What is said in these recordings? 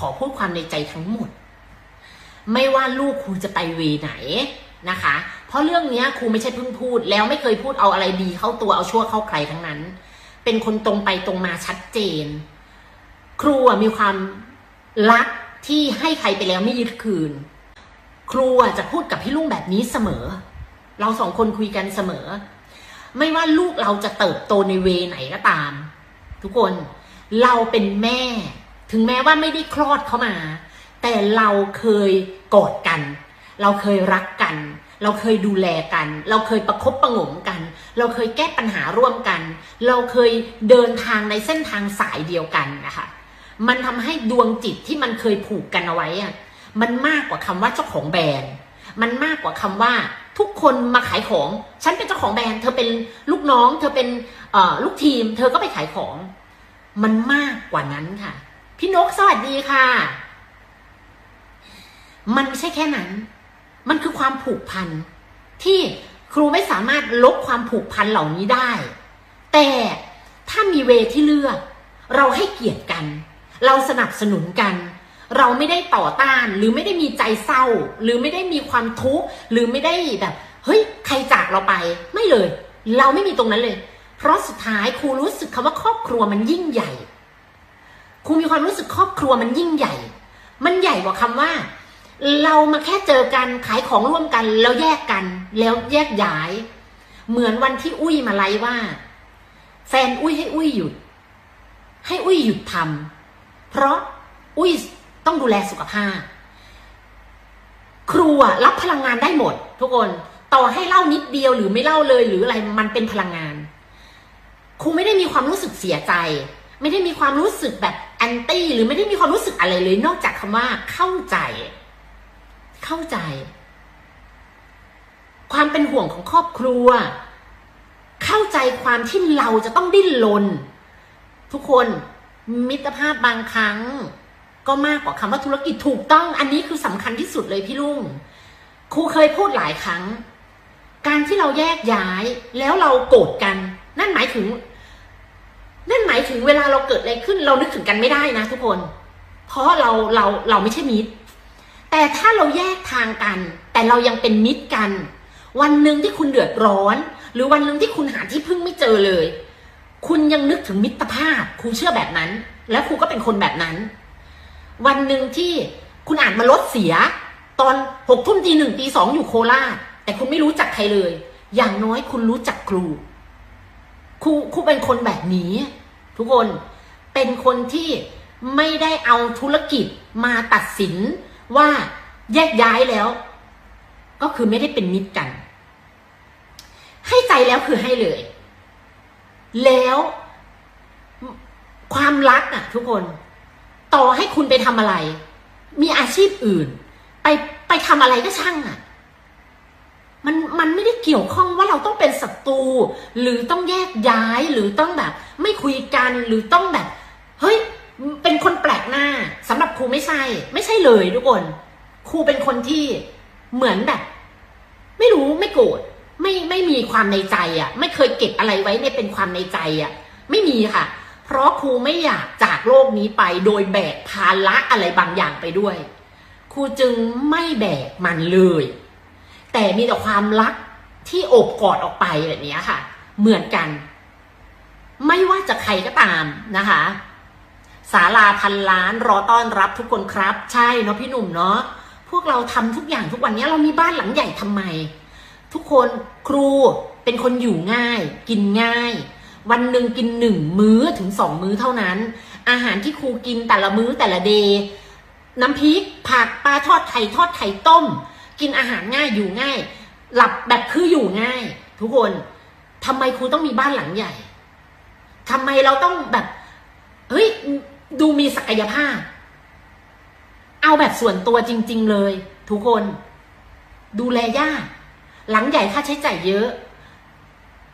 ขอพูดความในใจทั้งหมด ไม่ว่าลูกครูจะไปเวไหนนะคะ เพราะเรื่องนี้ครูไม่ใช่เพิ่งพูด แล้วไม่เคยพูดเอาอะไรดีเข้าตัวเอาชั่วเข้าใครทั้งนั้น เป็นคนตรงไปตรงมาชัดเจน ครูมีความรักที่ให้ใครไปแล้วไม่ยึดคืน ครูจะพูดกับพี่ลุงแบบนี้เสมอ เราสองคนคุยกันเสมอ ไม่ว่าลูกเราจะเติบโตในเวไหนก็ตาม ทุกคนเราเป็นแม่ ถึงแม้ว่าไม่ได้คลอดเขามา แต่เราเคยกอดกัน เราเคยรักกัน เราเคยดูแลกัน เราเคยประคบประงมกัน เราเคยแก้ปัญหาร่วมกัน เราเคยเดินทางในเส้นทางสายเดียวกันนะคะมันทำให้ดวงจิตที่มันเคยผูกกันเอาไว้อะมันมากกว่าคำว่าเจ้าของแบรนด์ มันมากกว่าคำว่าทุกคนมาขายของ ฉันเป็นเจ้าของแบรนด์ เธอเป็นลูกน้อง เธอเป็นลูกทีม เธอก็ไปขายของ มันมากกว่านั้นค่ะ พี่นกสวัสดีค่ะ มันไม่ใช่แค่นั้น มันคือความผูกพันที่ครูไม่สามารถลบความผูกพันเหล่านี้ได้ แต่ถ้ามีเวที่เลือก เราให้เกียรติกัน เราสนับสนุนกัน เราไม่ได้ต่อต้านหรือไม่ได้มีใจเศร้า หรือไม่ได้มีความทุกข์หรือไม่ได้แบบเฮ้ยใครจากเราไปไม่เลย เราไม่มีตรงนั้นเลย เพราะสุดท้ายครูรู้สึกคำว่าครอบครัวมันยิ่งใหญ่ ครูมีความรู้สึกครอบครัวมันยิ่งใหญ่ มันใหญ่กว่าคำว่า เรามาแค่เจอกันขายของร่วมกัน แล้วแยกกัน แล้วแยกย้าย เหมือนวันที่อุ้ยมาไลฟ์ว่า แฟนอุ้ยให้อุ้ยหยุด ให้อุ้ยหยุดทำเพราะอุ้ยต้องดูแลสุขภาพ ครูอะรับพลังงานได้หมด ทุกคนต่อให้เล่านิดเดียวหรือไม่เล่าเลยหรืออะไรมันเป็นพลังงานครูไม่ได้มีความรู้สึกเสียใจ ไม่ได้มีความรู้สึกแบบ แอนตี้หรือไม่ได้มีความรู้สึกอะไรเลย นอกจากคำว่าเข้าใจ เข้าใจ ความเป็นห่วงของครอบครัว เข้าใจความที่เราจะต้องดิ้นรนทุกคนมิตรภาพบางครั้ง ก็มากกว่าคำว่าธุรกิจถูกต้อง อันนี้คือสำคัญที่สุดเลยพี่ลุงครูเคยพูดหลายครั้ง การที่เราแยกย้ายแล้วเราโกรธกัน นั่นหมายถึง นั่นหมายถึงเวลาเราเกิดอะไรขึ้น เรานึกถึงกันไม่ได้นะทุกคน เพราะเราเราเราไม่ใช่มิตร แต่ถ้าเราแยกทางกัน แต่เรายังเป็นมิตรกัน วันหนึ่งที่คุณเดือดร้อน หรือวันหนึ่งที่คุณหาที่พึ่งไม่เจอเลย คุณยังนึกถึงมิตรภาพครูเชื่อแบบนั้น และครูก็เป็นคนแบบนั้น วันหนึ่งที่คุณอ่านมารถเสีย ตอนหกทุ่มตีหนึ่งตีสองอยู่โคราชแต่คุณไม่รู้จักใครเลย อย่างน้อยคุณรู้จักครู ครูครูเป็นคนแบบนี้ ทุกคนเป็นคนที่ไม่ได้เอาธุรกิจมาตัดสินว่าแยกย้ายแล้ว ก็คือไม่ได้เป็นมิตรกัน ให้ใจแล้วคือให้เลย แล้วความรักอะทุกคน ต่อให้คุณไปทำอะไร มีอาชีพอื่น ไปไปทำอะไรก็ช่างอะ มันมันไม่ได้เกี่ยวข้องว่าเราต้องเป็นศัตรูหรือต้องแยกย้ายหรือต้องแบบ ไม่คุยกันหรือต้องแบบ เฮ้ย เป็นคนแปลกหน้าสำหรับครูไม่ใช่ ไม่ใช่เลยทุกคน ครูเป็นคนที่เหมือนแบบ ไม่รู้ไม่โกรธไม่ไม่มีความในใจอะ ไม่เคยเก็บอะไรไว้ในเป็นความในใจอะ ไม่มีค่ะ เพราะครูไม่อยากจากโลกนี้ไปโดยแบกภาระอะไรบางอย่างไปด้วย ครูจึงไม่แบกมันเลย แต่มีแต่ความรักที่โอบกอดออกไปแบบนี้ค่ะ เหมือนกัน ไม่ว่าจะใครก็ตามนะคะศาลาพันล้านรอต้อนรับทุกคนครับ ใช่เนาะพี่หนุ่มเนาะพวกเราทำทุกอย่างทุกวันนี้เรามีบ้านหลังใหญ่ทำไม ทุกคนครูเป็นคนอยู่ง่าย กินง่าย วันหนึ่งกินหนึ่งมื้อถึงสองมื้อเท่านั้น อาหารที่ครูกินแต่ละมื้อแต่ละเดย์น้ำพริกผักปลาทอดไข่ทอดไข่ต้ม กินอาหารง่ายอยู่ง่าย หลับแบบคืออยู่ง่าย ทุกคนทำไมครูต้องมีบ้านหลังใหญ่ทำไมเราต้องแบบ เฮ้ย ดูมีศักยภาพ เอาแบบส่วนตัวจริง ๆ เลย ทุกคน ดูแลยาก หลังใหญ่ค่าใช้จ่ายเยอะ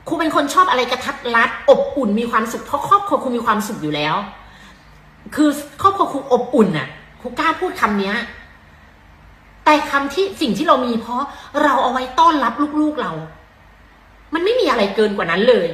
ครูเป็นคนชอบอะไรกระทัดรัด อบอุ่นมีความสุข เพราะครอบครัวครูมีความสุขอยู่แล้ว คือครอบครัวครูอบอุ่นน่ะ ครูกล้าพูดคำเนี้ย แต่คำที่สิ่งที่เรามีเพราะเราเอาไว้ต้อนรับลูกๆเรา มันไม่มีอะไรเกินกว่านั้นเลย